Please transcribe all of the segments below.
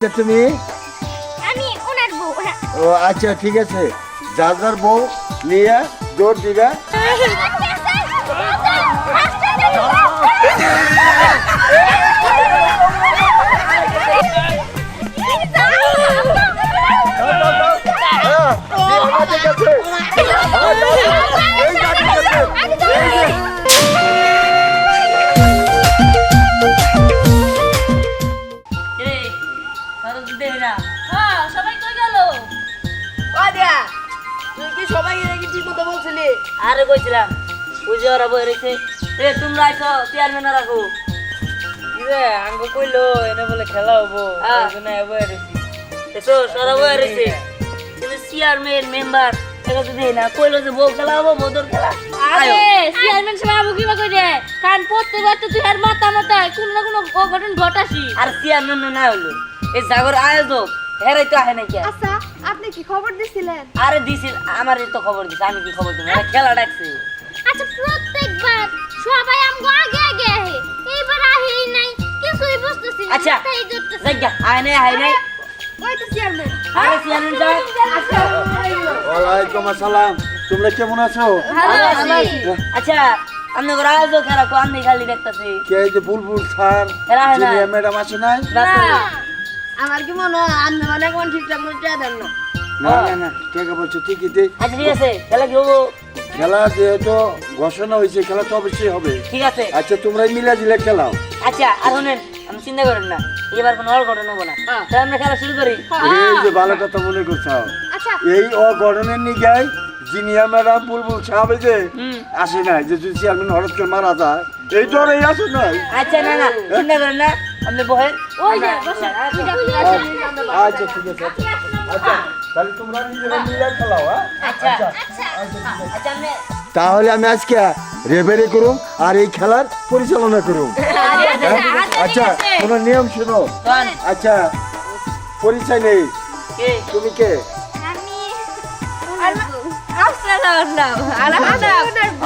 আচ্ছা, তুমি? আমি ওনার বউ ও আচ্ছা ঠিক আছে। যার যার বউ নিয়ে জোর দিবে। কি ঠিক মতো বলছিলি? আরে কইছিলাম বুঝে ওরা বই রয়েছে। এ তোমরা আইছো চেয়ারম্যান রাখো ইরে আঙ্গ কইলো এনে বলে খেলা হব। হ্যাঁ। ওই জন্য রয়েছি। এসো সরা বই রয়েছে। চেয়ারম্যান মেম্বার এটা তো দেয় না কইলো যে বউ খেলা হব খেলা আরে চেয়ারম্যান সাহেব আবু কিবা কই দে? কারণ প্রত্যেকবার তো তুই আর মাথা মাথা কোনো না কোনো অঘটন ঘটাসি। আর চেয়ারম্যান না হলো এই জাগর আয়োজক হেরাই তো আহে নাকি আচ্ছা আপনি কি খবর দিছিলেন? আরে দিছিল আমার তো খবর দিছে আমি কি খবর দেবো? এরা খেলা ডাকছে। আচ্ছা প্রত্যেকবার সবাই আমগো আগে আগে আহে। এইবার আহেই নাই কিছুই বুঝতেছি না আচ্ছা। জায়গা আয় নাই আয় নাই ওই তো চেয়ারম্যান। আরে চেয়ারম্যান সাহেব ওয়ালাইকুম আসসালাম। তোমরা কেমন আছো? ভালো আছি। আচ্ছা আমি খেলা কো আমি খালি দেখতাছি। কে এই যে বুলবুল স্যার হয়। ম্যাডাম আছে নাই? না। আমার কি মনে হয় আপনি মানে কোন ঠিকঠাক মতো চেয়ে দেন না? না না না কে বলছো ঠিকই আচ্ছা ঠিক আছে খেলা কি হব? খেলা যেহেতু ঘোষণা হয়েছে খেলা তো অবশ্যই হবে। ঠিক আছে। আচ্ছা তোমরা মিলা জিলে খেলাও। আচ্ছা আর শুনেন আমি চিন্তা করেন না এবার কোনো অঘটন হব না। তাহলে আমরা খেলা শুরু করি। এই যে ভালো কথা মনে করছ। আচ্ছা। এই অঘটনের নিগাই জিনিয়া ম্যাডাম বুলবুল সাহেব যে আসে নাই যে যদি চেয়ারম্যান হঠাৎ করে মারা যায় এই ডরেই আসে নাই। আচ্ছা না না চিন্তা করেন না আপনি বহেন ওই যে বসে আচ্ছা ঠিক আছে। আচ্ছা আচ্ছা তাহলে তোমরা নিজেরা মিলে খেলাও হ্যাঁ? আচ্ছা আচ্ছা আপনি তাহলে আমি আজকে রেফারি করুম আর এই খেলার পরিচালনা করুম? আচ্ছা তোমার নিয়ম শুনো? আচ্ছা পরিচয় নেই। তুমি কে?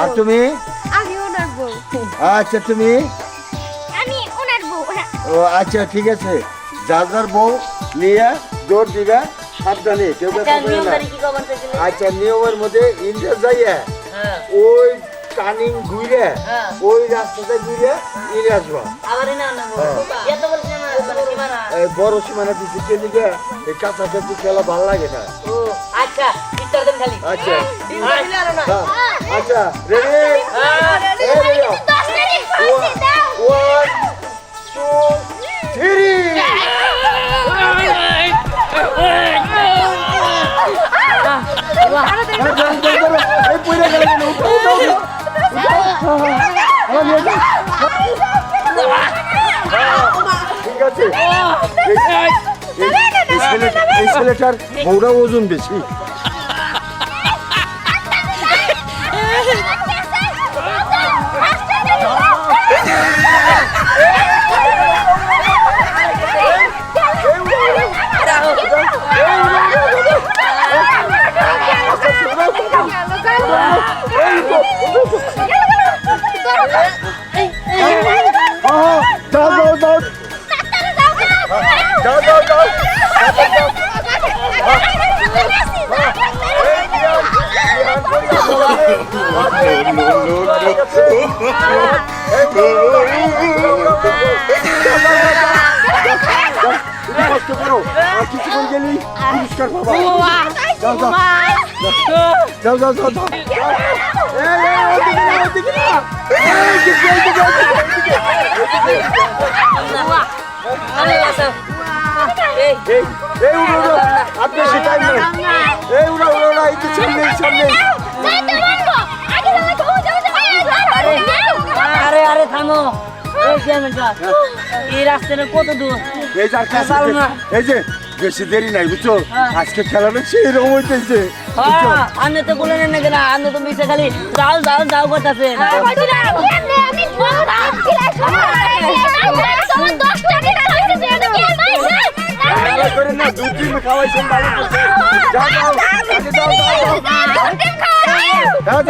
আর তুমি? আচ্ছা তুমি? ও আচ্ছা ঠিক আছে। যার যার বউ নিয়ে জোর দিবে সাবধানে কেউ আচ্ছা আচ্ছা নিয়মের মধ্যে ইন্ডিয়া যাইয়া হ্যাঁ। ওই টার্নিং ঘুরে হ্যাঁ। ওই রাস্তাতে ঘুরে ইরে আসবা। এই বড় সীমানা দিচ্ছে কে দিকে এই কাছাকাছি খেলা ভালো লাগে না। আচ্ছা আচ্ছা। হ্যাঁ। হ্যাঁ, আচ্ছা রেডি ওয়ান ঠিক আছে এই- এই- এই ছেলে- এই ছেলেটার বউরা ওজন বেশি। কষ্ট করো আর কিছুক্ষণ গেলি পুরস্কার পাবা যাও যাও যাও যাও যাও যাও এই, এই, ওদিকে না, ওদিকে না। এই, এদিকে, এদিকে, এদিকে, এদিকে। আরে আসো এই এই, এই, উড়ো, উড়ো। আর বেশি time এই, উড়ো, উড়ো, উড়ো, এই তো সামনে, সামনে। আরে থামো এই রাস্তাটা কত দূর এই যে। এই যে বেশি দেরি নাই বুঝছ হ্যাঁ। আজকে খেলাটা সেই হইতেছে বুঝছ হ্যাঁ তো বলে নেন না আপনি তো মিশে খালি যাও যাও যাও করতেছে খাওয়াইছেন। যাও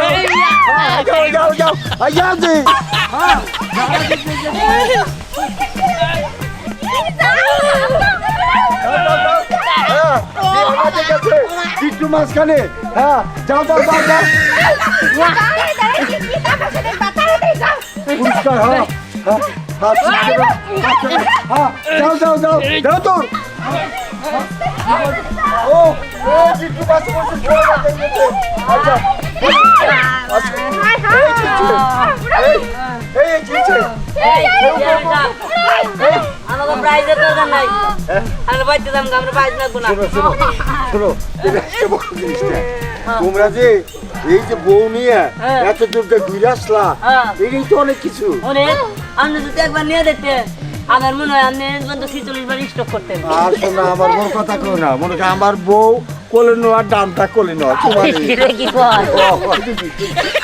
যাও যাও আয়াজি হ্যাঁ একটু মাঝখানে হ্যাঁ যাও যাও যাও যাও পুরস্কার হ্যাঁ হ্যাঁ যাও যাও যাও যাও তো ও আচ্ছা নাই আমরা বাইতে দাম আমরা প্রাইজ রাখব শোনো শোনো শোনো এটা একটা বড় জিনিসটা তোমরা যে এই যে বউ নিয়ে হ্যাঁ। এত দূর দিয়ে ঘুরে আসলা হ্যাঁ। তো অনেক কিছু অনেক আপনি যদি একবার নিয়ে দেখতে আমার মনে হয় আপনি পর্যন্ত ছিচল্লিশ বার স্টক করতেন আর শোনো আমার বড় কথা কেউ না মনে কর আমার বউ কোলে ডানটা কোলে তোমার কি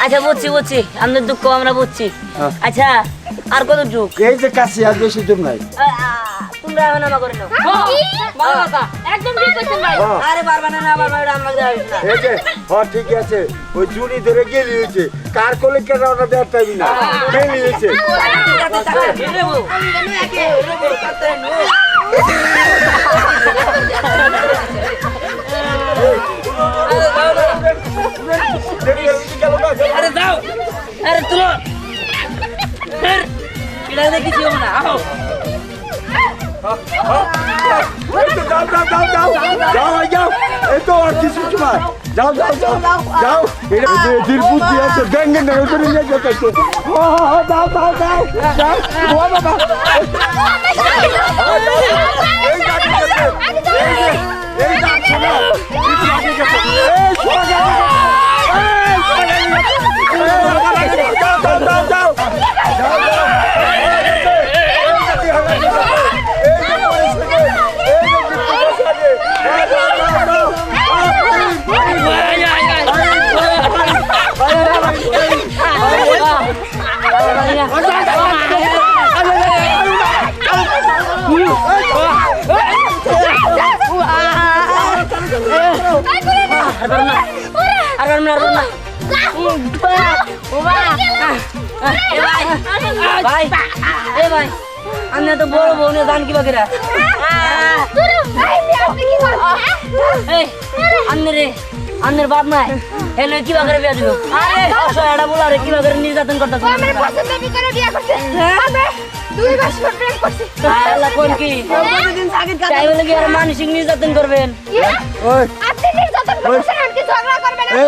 আচ্ছা বুঝছি বুঝছি আপনার দুঃখ আমরা বুঝছি। আচ্ছা আর কত যুগ এই যে কাছে আর বেশি দূর নাই তোমরা এখন আমার করে নাও ভালো কথা একদম ঠিক কইছেন ভাই হ্যাঁ, আরে পারবে না না পারবে না আমরা দেওয়া হইছে না এই যে হ্যাঁ ঠিক আছে ওই জুড়ি ধরে গেলি হয়েছে কার কোলে কে ওটা দেওয়ার টাইম না গেলি এই তো যাও যাও যাও যাও যাও ভাই, যাও এই তো আর কিছু সময় যাও যাও যাও যাও এটা দিল বুদ্ধি আছে ব্যাঙ্গে নেই ওদের নিয়ে যেতে ও যাও যাও যাও যাও ও বাবা ভাই এ ভাই আমি তো বড় বউ নিয়ে দান কিবা কিরা এই আন্নে রে আন্নের বাপ নাই হেলে কিবা করে বিয়া দিব আরে অসহায়টা বলা রে কিবা করে নির্যাতন করতেছ আল্লাহ কোন কি চাই বলে কি আর মানসিক নির্যাতন করবেন ওই আপনি নির্যাতন করছেন আর কি ঝগড়া করবেন এই,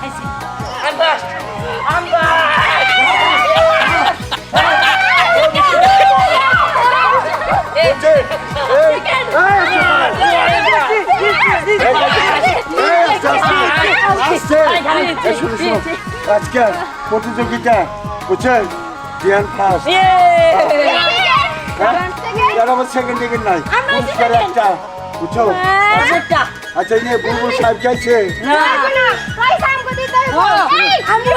এই, এই, আজকে প্রতিযোগিতা বুঝছেন? জ্ঞান ফার্স্ট সেকেন্ড দিকে নাই পুরস্কার একটা বুঝছ? আচ্ছা এই নিয়ে বুলবুল সাহেব চাইছে আমি